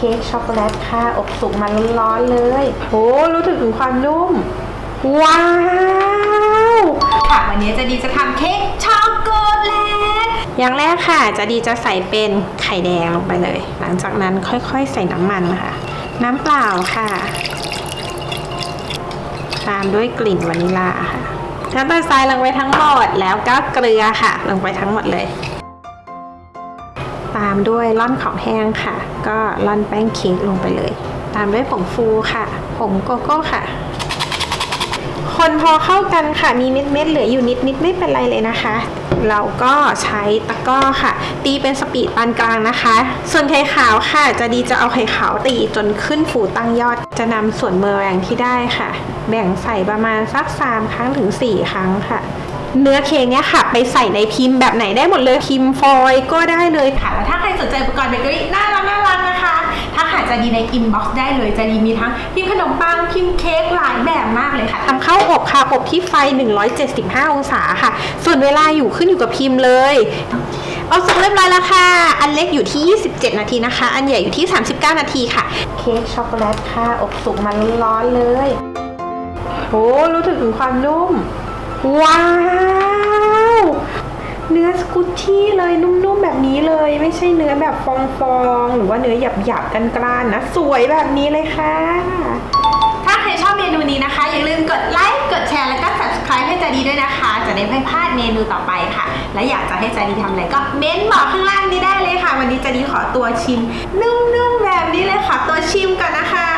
เค้กช็อกโกแลตค่ะ อบสุกมาร้อนๆเลยโหรู้ถึงถึงความนุ่ม ว้าว ค่ะวันนี้เจะดีจะทำเค้กช็อกโกแลต อย่างแรกค่ะ จะดีจะใส่เป็นไข่แดงลงไปเลย หลังจากนั้นค่อยๆ ใส่น้ำมันค่ะน้ำเปล่าค่ะ ตามด้วยกลิ่นวานิลลาค่ะน้ำตาลทรายลงไปทั้งหมดแล้วก็เกลือค่ะ ลงไปทั้งหมดเลย ตามด้วยร่อนของแห้งค่ะ ก็ร่อนแป้งเค้กลงไปเลย ตามด้วยผงฟูค่ะ ผงโกโก้ค่ะ คนพอเข้ากันค่ะ มีเม็ดเม็ดเหลืออยู่นิดนิดไม่เป็นไรเลยนะคะ เราก็ใช้ตะกร้อค่ะ ตีเป็นสปีดปานกลางนะคะ ส่วนไข่ขาวค่ะ จะดีจะเอาไข่ขาวตีจนขึ้นฟูตั้งยอด จะนำส่วนเมอแรงที่ได้ค่ะ แบ่งใส่ประมาณสัก3ครั้งถึง 4 ครั้งค่ะเนื้อเค้กเนี้ยค่ะ ไปใส่ในพิมพ์แบบไหนได้หมดเลยพิมพ์ฟอยก็ได้เลยค่ะค่ะแล้วถ้าใครสนใจอุปกรณ์เบเกอรี่น่ารัก หาจะดีในอินบ็อกซ์ได้เลยจะดีมีทั้งพิมพ์ขนมปังพิมพ์เค้กหลายแบบมากเลยค่ะทำข้าวอบค่ะอบที่ไฟ 175 องศาค่ะ ส่วนเวลาอยู่ขึ้นอยู่กับพิมพ์เลยเอาสุกเรียบร้อยแล้วค่ะ อันเล็กอยู่ที่ 27 นาทีนะคะ อันใหญ่อยู่ที่ 39 นาทีค่ะ เค้กช็อกโกแลตค่ะ อบสุกมาร้อนๆเลยโหรู้ถึงถึงความนุ่ม ว้าว เนื้อสกุชชี่เลยนุ่มๆแบบ นี้เลยไม่ใช่เนื้อแบบฟองๆหรือว่าเนื้อหยาบๆกันกร้านนะ สวยแบบนี้เลยค่ะ ถ้าใครชอบเมนูนี้นะคะ อย่าลืมกดไลค์กดแชร์แล้วก็ subscribe ให้จาดีด้วยนะคะ จะได้ไม่พลาดเมนูต่อไปค่ะ และอยากจะให้จาดีทำอะไรก็เม้นบอกข้างล่างนี้ได้เลยค่ะ วันนี้จาดีขอตัวชิม นุ่มๆแบบนี้เลยค่ะ ตัวชิมก่อนนะคะ